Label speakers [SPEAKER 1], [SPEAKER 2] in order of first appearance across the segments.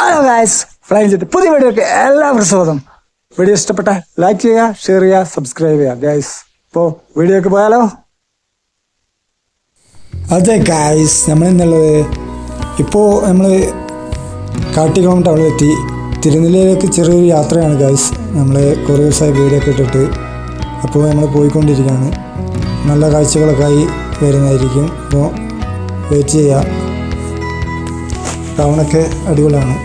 [SPEAKER 1] Hello guys flying ചെയ്ത് പുതിയ വീഡിയോക്ക് എല്ലാവർക്കും സ്വാഗതം. വീഡിയോ ഇഷ്ടപ്പെട്ട ലൈക്ക് ചെയ്യുക ഷെയർ ചെയ്യുക സബ്സ്ക്രൈബ് ചെയ്യുക ഗായ്സ് ഇപ്പോൾ വീഡിയോക്ക് പോയാലോ? അതെ ഗായ്സ് നമ്മൾ ഇന്നുള്ളത് ഇപ്പോൾ നമ്മൾ കാട്ടിക്കുളം ടൗണിലെത്തി തിരുനെല്ലിയിലേക്ക് ചെറിയൊരു യാത്രയാണ് ഗായ്സ് നമ്മൾ കുറേ ദിവസമായി വീഡിയോ ഒക്കെ ഇട്ടിട്ട് അപ്പോൾ നമ്മൾ പോയിക്കൊണ്ടിരിക്കുകയാണ്. നല്ല കാഴ്ചകളൊക്കെ ആയി വരുന്നതായിരിക്കും. അപ്പോൾ വെയിറ്റ് ചെയ്യുക. ടൗണൊക്കെ അടിപൊളിയാണ്.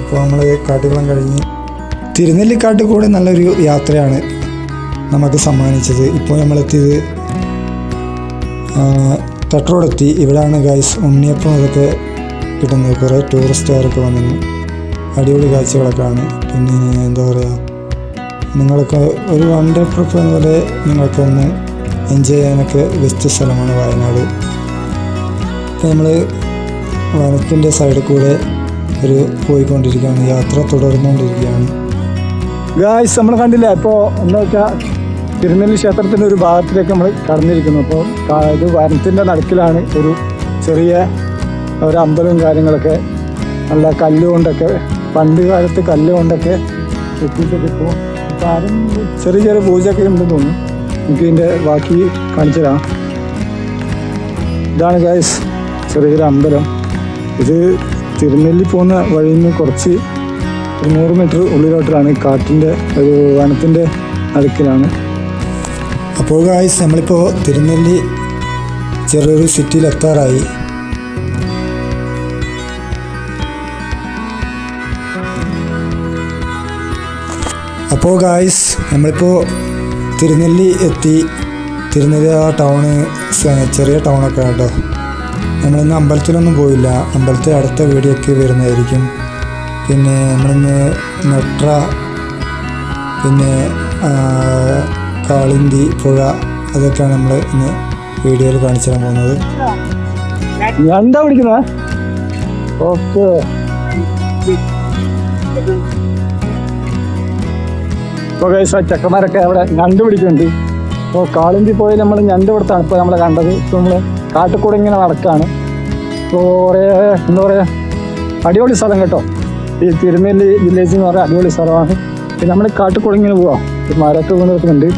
[SPEAKER 1] ഇപ്പോൾ നമ്മൾ കാട്ടുകുളം കഴിഞ്ഞ് തിരുനെല്ലിക്കാട്ട് കൂടെ നല്ലൊരു യാത്രയാണ് നമുക്ക് സമ്മാനിച്ചത്. ഇപ്പോൾ നമ്മളെത്തിയത് തട്ടറോടെത്തി ഇവിടെയാണ് ഗൈസ് ഉണ്ണിയപ്പം അതൊക്കെ കിട്ടുന്നത്. കുറേ ടൂറിസ്റ്റുകാരൊക്കെ വന്നിരുന്നു. അടിപൊളി കാഴ്ചകളൊക്കെയാണ് പിന്നെ എന്താ പറയുക നിങ്ങൾക്ക് ഒരു വൺ ഡേ ട്രിപ്പ് എന്ന പോലെ നിങ്ങൾക്ക് ഒന്ന് എൻജോയ് ചെയ്യാനൊക്കെ ബെസ്റ്റ് സ്ഥലമാണ് വയനാട്. നമ്മൾ വനത്തിന്റെ സൈഡിൽ കൂടെ ഒരു പോയിക്കൊണ്ടിരിക്കുകയാണ് യാത്ര തുടർന്നുകൊണ്ടിരിക്കുകയാണ്. ഗായ്സ് നമ്മൾ കണ്ടില്ല ഇപ്പോൾ എന്താ വെച്ചാൽ തിരുനെല്ലി ക്ഷേത്രത്തിന്റെ ഒരു ഭാഗത്തിലേക്ക് നമ്മൾ കടന്നിരിക്കുന്നു. അപ്പോൾ ഇത് വനത്തിന്റെ നടുക്കിലാണ് ഒരു ചെറിയ ഒരു അമ്പലവും കാര്യങ്ങളൊക്കെ നല്ല കല്ലുകൊണ്ടൊക്കെ പണ്ട് കാലത്ത് കല്ലുകൊണ്ടൊക്കെ ഇപ്പോൾ ഇപ്പോൾ ആരും ചെറിയ ചെറിയ പൂജയൊക്കെ ഉണ്ടെന്ന് തോന്നുന്നു. എനിക്ക് ഇതിന്റെ ബാക്കി കാണിച്ചു തരാം ഇതാണ് ഗായ്സ് ചെറിയൊരു അമ്പലം. ഇത് തിരുനെല്ലി പോകുന്ന വഴിയിൽ നിന്ന് കുറച്ച് ഒരു നൂറ് മീറ്റർ ഉള്ളിലോട്ടാണ് കാട്ടിന്റെ ഒരു വനത്തിന്റെ അടുക്കിലാണ് അപ്പോൾ ഗായ്സ് നമ്മളിപ്പോൾ തിരുനെല്ലി ചെറിയൊരു സിറ്റിയിൽ എത്താറായി. അപ്പോൾ ഗായ്സ് നമ്മളിപ്പോൾ തിരുനെല്ലി എത്തി. തിരുനെല്ലി ആ ടൗണ് ചെറിയ ടൗണൊക്കെ കേട്ടോ നമ്മളിന്ന് അമ്പലത്തിലൊന്നും പോയില്ല. അമ്പലത്തിൽ അടുത്ത വീടിയൊക്കെ വരുന്നതായിരിക്കും. പിന്നെ നമ്മളിന്ന് നെട്ര പിന്നെ കാളിന്തി പുഴ അതൊക്കെയാണ് നമ്മൾ ഇന്ന് വീഡിയോയിൽ കാണിച്ചു തരാൻ പോകുന്നത്. എന്താ വിളിക്കുന്നത് ഓക്കെ. ഇപ്പോൾ അവിടെ ഞണ്ട് പിടിക്കുന്നുണ്ട് അപ്പോൾ കാളിന്തി പോയി നമ്മൾ ഞണ്ട് പിടുത്താണ് ഇപ്പോൾ നമ്മൾ കണ്ടത്. ഇപ്പോൾ നമ്മൾ കാട്ടിക്കൂടെ ഇങ്ങനെ നടക്കുകയാണ് ഇപ്പോൾ കുറേ എന്താ പറയുക അടിപൊളി സ്ഥലം കേട്ടോ. ഈ തിരുനെല്ലി വില്ലേജ് എന്ന് പറയുന്ന അടിപൊളി സ്ഥലമാണ്. പിന്നെ നമ്മൾ കാട്ടിക്കൂടെ ഇങ്ങനെ പോവാം. മരത്ത് വീണ്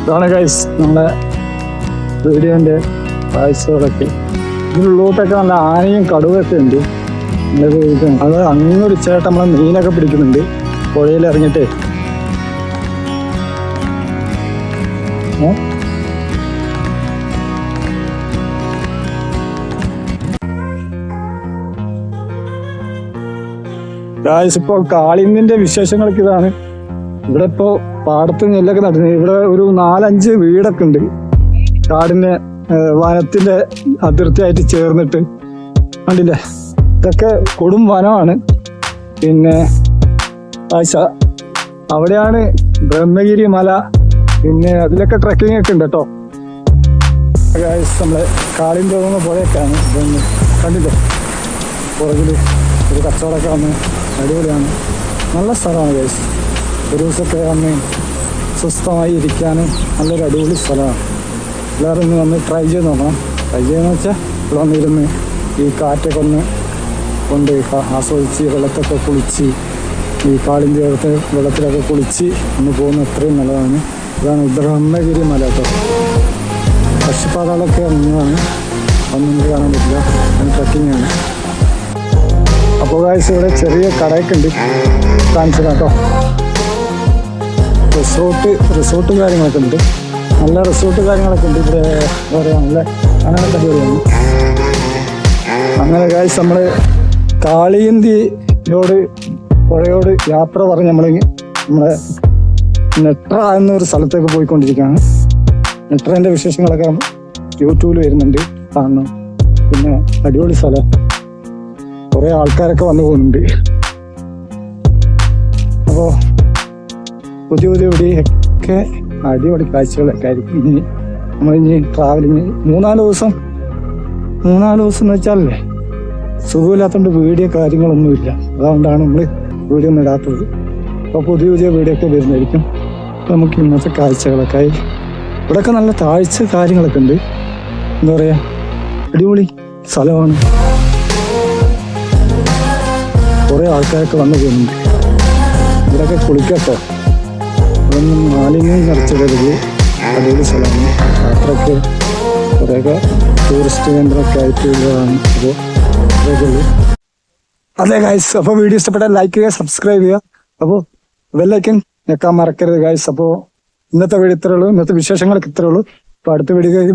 [SPEAKER 1] ഇതാണ് ഗൈസ് നമ്മളെ വീഡിയോന്റെ കാഴ്ചകളൊക്കെ ഇതിനുള്ളിലോട്ടൊക്കെ നല്ല ആനയും കടുവൊക്കെ ഉണ്ട്. അത് അങ്ങനെ അങ്ങൊരു ചേട്ടൻ നമ്മളെ മീനൊക്കെ പിടിക്കുന്നുണ്ട്. പുഴയിൽ ഇപ്പോൾ കാളിന്നിന്റെ വിശേഷങ്ങളൊക്കെ ഇതാണ്. ഇവിടെ ഇപ്പോ പാടത്ത് നെല്ലൊക്കെ നടന്നു. ഇവിടെ ഒരു നാലഞ്ച് വീടൊക്കെ ഉണ്ട്. കാടിന്റെ വനത്തിന്റെ അതിർത്തിയായിട്ട് ചേർന്നിട്ട്. കണ്ടില്ലേ? ഇതൊക്കെ കൊടും വനമാണ്. പിന്നെ അവിടെയാണ് ബ്രഹ്മഗിരി മല പിന്നെ അതിലൊക്കെ ട്രക്കിംഗ് ഒക്കെ ഉണ്ട് കേട്ടോ. നമ്മളെ കാളിയും തോന്നുന്ന പുഴയൊക്കെയാണ് ഇതൊന്ന് കണ്ടില്ലേ? പുറകിൽ ഒരു കച്ചവടമൊക്കെ വന്ന് അടിപൊളിയാണ്. നല്ല സ്ഥലമാണ് ഗൈസ് ഒരു ദിവസമൊക്കെ വന്ന് സ്വസ്ഥമായി ഇരിക്കാനും നല്ലൊരു അടിപൊളി സ്ഥലമാണ്. എല്ലാവരും ഒന്ന് വന്ന് ട്രൈ ചെയ്ത് നോക്കണം. ട്രൈ ചെയ്യുന്ന വെച്ചാൽ ഇവിടെ വന്നിരുന്ന് ഈ കാറ്റൊക്കെ ഒന്ന് കൊണ്ട് ആസ്വദിച്ച് വെള്ളത്തൊക്കെ കുളിച്ച് ഈ കാളിന്റെ വെള്ളത്തിലൊക്കെ കുളിച്ച് ഒന്ന് പോകുന്ന അത്രയും നല്ലതാണ്. ഇതാണ് ബ്രഹ്മഗിരി മല കേട്ടോ. പശുപാതകളൊക്കെ അങ്ങനെയാണ് ഒന്നും കാണാൻ പറ്റില്ല. അത് ട്രക്കിംഗ് ആണ്. അപ്പോൾ കാഴ്ച ഇവിടെ ചെറിയ കടയൊക്കെ ഉണ്ട്. കാണിച്ചു കേട്ടോ. റിസോർട്ട് റിസോർട്ടും കാര്യങ്ങളൊക്കെ ഉണ്ട്. നല്ല റിസോർട്ട് കാര്യങ്ങളൊക്കെ ഉണ്ട് ഇവിടെ. പറയുക നല്ല അങ്ങനെ അടിപൊളിയാണ്. അങ്ങനെ കാഴ്ച നമ്മൾ കാളിയന്തിയോട് പുഴയോട് യാത്ര പറഞ്ഞ് നമ്മൾ നമ്മളെ നെട്ര എന്നൊരു സ്ഥലത്തേക്ക് പോയിക്കൊണ്ടിരിക്കുകയാണ്. നെട്രേന്റെ വിശേഷങ്ങളൊക്കെ യൂട്യൂബിൽ വരുന്നുണ്ട് കാണണം. പിന്നെ അടിപൊളി സ്ഥലം. കുറെ ആൾക്കാരൊക്കെ വന്നു പോകുന്നുണ്ട്. അപ്പോൾ പുതിയ പുതിയ ഇവിടെയൊക്കെ അടിപൊളി കാഴ്ചകളൊക്കെ ആയിരിക്കും ഇനി. നമ്മൾ ഇനി ട്രാവലിങ് മൂന്നാൽ ദിവസം മൂന്നാൽ ദിവസം എന്ന് വെച്ചാലേ സുഖമില്ലാത്തതുകൊണ്ട് വീഡിയോ കാര്യങ്ങളൊന്നുമില്ല. അതുകൊണ്ടാണ് നമ്മൾ വീഡിയോ ഒന്നും ഇടാത്തത്. അപ്പോൾ പുതിയ പുതിയ വീഡിയോ ഒക്കെ വരുന്നതായിരിക്കും. അപ്പോൾ നമുക്ക് ഇന്നത്തെ കാഴ്ചകളൊക്കെ. ആയി ഇവിടെയൊക്കെ നല്ല താഴ്ച കാര്യങ്ങളൊക്കെ ഉണ്ട്. എന്താ പറയുക അടിപൊളി സ്ഥലമാണ്. കുറേ ആൾക്കാരൊക്കെ വന്നു പോകുന്നുണ്ട്. ഇവിടെയൊക്കെ കുളിക്കട്ടോ. അതൊന്നും മാലിന്യം നിറച്ചിടരുത് അടിപൊളി സ്ഥലമാണ്. യാത്രയ്ക്ക് കുറേയൊക്കെ ടൂറിസ്റ്റ് കേന്ദ്രമൊക്കെ ആയിട്ടുള്ളതാണ് അപ്പോൾ ഉള്ളൂ. അതെ ഗൈസ് അപ്പോൾ വീഡിയോ ഇഷ്ടപ്പെട്ടാൽ ലൈക്ക് ചെയ്യുക സബ്സ്ക്രൈബ് ചെയ്യുക. അപ്പോൾ ബെല്ലൈക്കൻ ഞെക്കാൻ മറക്കരുത് ഗായ്സ് അപ്പോൾ ഇന്നത്തെ വീഡിയോ ഇത്രേ ഉള്ളൂ. ഇന്നത്തെ വിശേഷങ്ങൾക്ക് ഇത്രേ ഉള്ളൂ. അടുത്ത വീഡിയോ വരും.